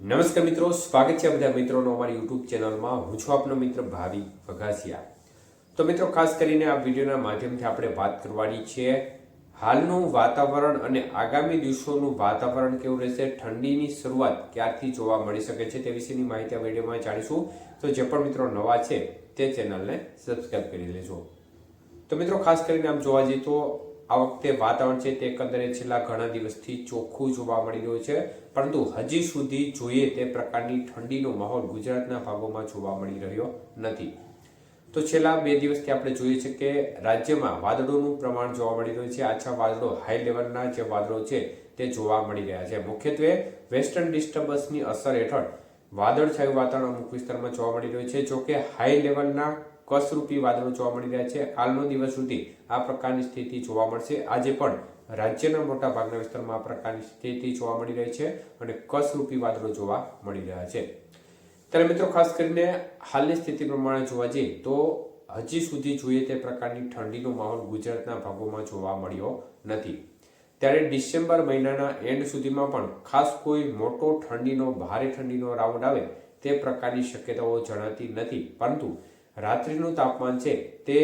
નમસ્કાર મિત્રો, સ્વાગત છે બધા મિત્રોનો અમારી યુટ્યુબ ચેનલમાં. હું છું આપનો મિત્ર ભાવિ વઘાસિયા તો મિત્રો, ખાસ કરીને આ વિડીયોના માધ્યમથી આપણે વાત કરવાની છે, હાલનું વાતાવરણ અને આગામી દિવસોનું વાતાવરણ કેવું રહેશે, ઠંડીની શરૂઆત ક્યારથી જોવા મળી શકે છે તે વિશેની માહિતી આ વિડીયોમાં જાણીશું. તો જે પણ મિત્રો નવા છે, તે ચેનલને સબસ્ક્રાઈબ કરી લેજો. તો મિત્રો, ખાસ કરીને આમ જોવા જઈએ તો આ વખતે વાતાવરણ છે તે એકંદરે છેલ્લા ઘણા દિવસથી ચોખ્ખું જોવા મળી રહ્યું છે. પરંતુ હજી સુધી જોઈએ તે પ્રકારની ઠંડીનો માહોલ ગુજરાતના ભાગોમાં જોવા મળી રહ્યો નથી. તો છેલ્લા બે દિવસથી આપણે જોઈએ છે કે રાજ્યમાં વાદળોનું પ્રમાણ જોવા મળી રહ્યું છે. આછા વાદળો હાઈ લેવલના જે વાદળો છે તે જોવા મળી રહ્યા છે. મુખ્યત્વે વેસ્ટર્ન ડિસ્ટર્બન્સની અસર હેઠળ વાદળછાયું વાતાવરણ અમુક વિસ્તારમાં જોવા મળી રહ્યું છે. જોકે હાઈ લેવલના કસરૂપી વાદળો જોવા મળી રહ્યા છે. કાલનો દિવસ સુધી આ પ્રકારની સ્થિતિ જોવા મળશે. આજે પણ રાજ્યના મોટા ભાગના વિસ્તારમાં આ પ્રકારની સ્થિતિ જોવા મળી રહી છે અને કસરૂપી વાદળો જોવા મળી રહ્યા છે. ત્યારે મિત્રો ખાસ કરીને હાલની સ્થિતિ પ્રમાણે જોવા જઈએ તો હજી સુધી જોઈએ તે પ્રકારની ઠંડીનો માહોલ ગુજરાતના ભાગોમાં જોવા મળ્યો નથી. ત્યારે ડિસેમ્બર મહિનાના એન્ડ સુધીમાં પણ ખાસ કોઈ મોટો ઠંડીનો, ભારે ઠંડીનો રાઉન્ડ આવે તે પ્રકારની શક્યતાઓ જણાતી નથી. પરંતુ રાત્રિનું તાપમાન છે તે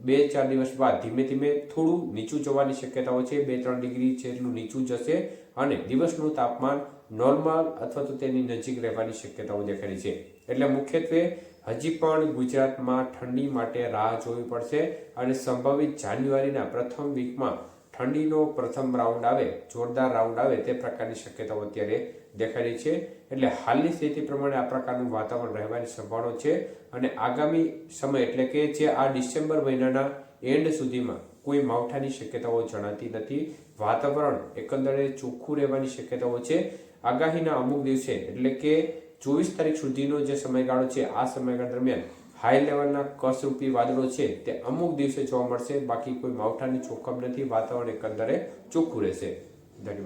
બે ચાર દિવસ બાદ ધીમે ધીમે થોડું નીચું જવાની શક્યતાઓ છે, બે ત્રણ ડિગ્રી જેટલું નીચું જશે અને દિવસનું તાપમાન નોર્મલ અથવા તો તેની નજીક રહેવાની શક્યતાઓ દેખાય છે. એટલે મુખ્યત્વે હજી પણ ગુજરાતમાં ઠંડી માટે રાહ જોવી પડશે અને સંભવિત જાન્યુઆરીના પ્રથમ વીકમાં ઠંડીનો પ્રથમ રાઉન્ડ આવે, જોરદાર રાઉન્ડ આવે તે પ્રકારની શક્યતાઓ અત્યારે દેખાય છે. એટલે હાલની સ્થિતિ પ્રમાણે આ પ્રકારનું વાતાવરણ રહેવાની સંભાવના છે અને આગામી સમય એટલે કે જે આ ડિસેમ્બર મહિનાના એન્ડ સુધીમાં કોઈ માવઠાની શક્યતાઓ જણાતી નથી. વાતાવરણ એકંદરે ચોખ્ખું રહેવાની શક્યતાઓ છે. આગાહીના અમુક દિવસે એટલે કે ચોવીસ તારીખ સુધીનો જે સમયગાળો છે, આ સમયગાળા દરમિયાન હાઈ લેવલના કસરૂપી વાદળો છે તે અમુક દિવસે જોવા મળશે. બાકી કોઈ માવઠાની જોખમ નથી, વાતાવરણ એકંદરે ચોખ્ખું રહેશે. ધન્યવાદ.